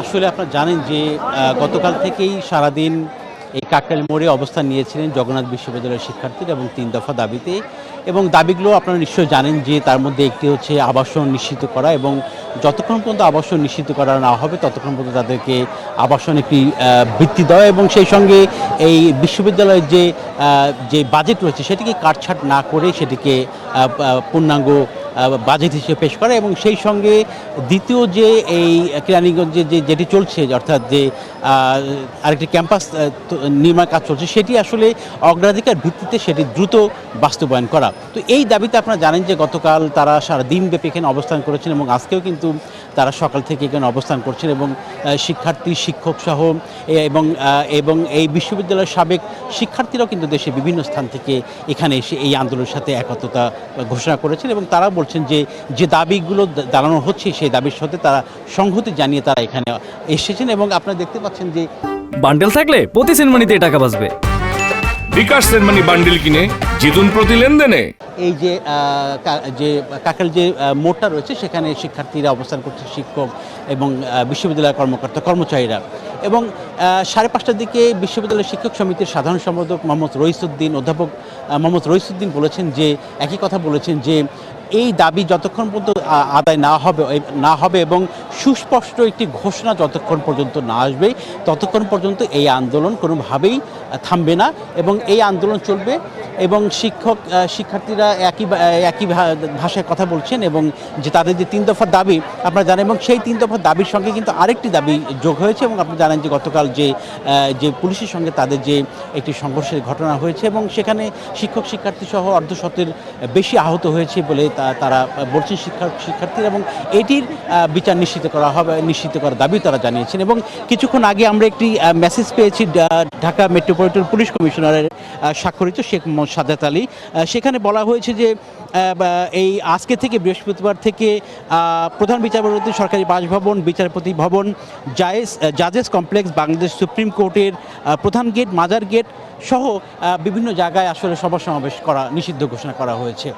আসলে আপনারা জানেন যে গতকাল থেকেই সারাদিন এই কাকরাইল মোড়ে অবস্থান নিয়েছিলেন জগন্নাথ বিশ্ববিদ্যালয়ের শিক্ষার্থীরা এবং তিন দফা দাবিতে। এবং দাবিগুলো আপনারা নিশ্চয়ই জানেন যে, তার মধ্যে একটি হচ্ছে আবাসন নিশ্চিত করা এবং যতক্ষণ পর্যন্ত আবাসন নিশ্চিত করা না হবে, ততক্ষণ পর্যন্ত তাদেরকে আবাসন একটি বৃত্তি দেওয়া এবং সেই সঙ্গে এই বিশ্ববিদ্যালয়ের যে যে বাজেট রয়েছে, সেটিকে কাটছাট না করে সেটিকে পূর্ণাঙ্গ বাজেট হিসেবে পেশ করা এবং সেই সঙ্গে দ্বিতীয় যে এই কেরানীগঞ্জে যে যেটি চলছে, অর্থাৎ যে আরেকটি ক্যাম্পাস নির্মাণ কাজ চলছে, সেটি আসলে অগ্রাধিকার ভিত্তিতে সেটি দ্রুত বাস্তবায়ন করা। তো এই দাবিতে আপনারা জানেন যে গতকাল তারা সারা দিনব্যাপী এখানে অবস্থান করেছেন এবং আজকেও কিন্তু তারা সকাল থেকে এখানে অবস্থান করছেন এবং শিক্ষার্থী, শিক্ষক সহ এবং এবং এই বিশ্ববিদ্যালয়ের সাবেক শিক্ষার্থীরাও কিন্তু দেশের বিভিন্ন স্থান থেকে এখানে এসে এই আন্দোলনের সাথে একত্রতা ঘোষণা করেছেন এবং তারা বলছেন যে যে দাবিগুলো দাঁড়ানো হচ্ছে সেই দাবির সাথে তারা সংহতি জানিয়ে তারা এখানে এসেছেন এবং আপনারা দেখতে পাচ্ছেন যে বান্ডেল থাকলে প্রতি সিনেমানিতে টাকা বাঁচবে। বিকাশ সেনমানি বান্ডিল কিনে জিতুন প্রতি লেনদেনে। এই যে যে কাকাল যে মোড়টা রয়েছে সেখানে শিক্ষার্থীরা অবস্থান করছে শিক্ষক এবং বিশ্ববিদ্যালয়ের কর্মকর্তা কর্মচারীরা এবং আহ, সাড়ে পাঁচটার দিকে বিশ্ববিদ্যালয়ের শিক্ষক সমিতির সাধারণ সম্পাদক মোহাম্মদ রইসুদ্দিন অধ্যাপক মোহাম্মদ রইসুদ্দিন বলেছেন যে একই কথা বলেছেন যে এই দাবি যতক্ষণ পর্যন্ত আদায় না হবে না হবে এবং সুস্পষ্ট একটি ঘোষণা যতক্ষণ পর্যন্ত না আসবে, ততক্ষণ পর্যন্ত এই আন্দোলন কোনোভাবেই থামবে না এবং এই আন্দোলন চলবে এবং শিক্ষক শিক্ষার্থীরা একই একই ভাষায় কথা বলছেন এবং যে তাদের যে তিন দফার দাবি আপনারা জানেন এবং সেই তিন দফার দাবির সঙ্গে কিন্তু আরেকটি দাবি যোগ হয়েছে এবং আপনারা জানেন যে গতকাল যে যে পুলিশের সঙ্গে তাদের যে একটি সংঘর্ষের ঘটনা হয়েছে এবং সেখানে শিক্ষক, শিক্ষার্থী সহ অর্ধশতের বেশি আহত হয়েছে বলে তারা বলছেন শিক্ষক, শিক্ষার্থীরা এবং এটির বিচার নিশ্চিত করা হবে, নিশ্চিত করার দাবি তারা জানিয়েছেন এবং কিছুক্ষণ আগে আমরা একটি মেসেজ পেয়েছি ঢাকা মেট্রোপলিটন পুলিশ কমিশনারের স্বাক্ষরিত শেখ মোহাম্মদ সাদাত আলী। সেখানে বলা হয়েছে যে এই আজকে থেকে বৃহস্পতিবার থেকে প্রধান বিচারপতি, সরকারি বাসভবন, বিচারপতি ভবন, জায়েজ, জাজেস কমপ্লেক্স, বাংলাদেশ সুপ্রিম কোর্টের প্রধান গেট, মাজার গেট সহ বিভিন্ন জায়গায় আসলে সভা সমাবেশ করা, নিষিদ্ধ ঘোষণা করা হয়েছে।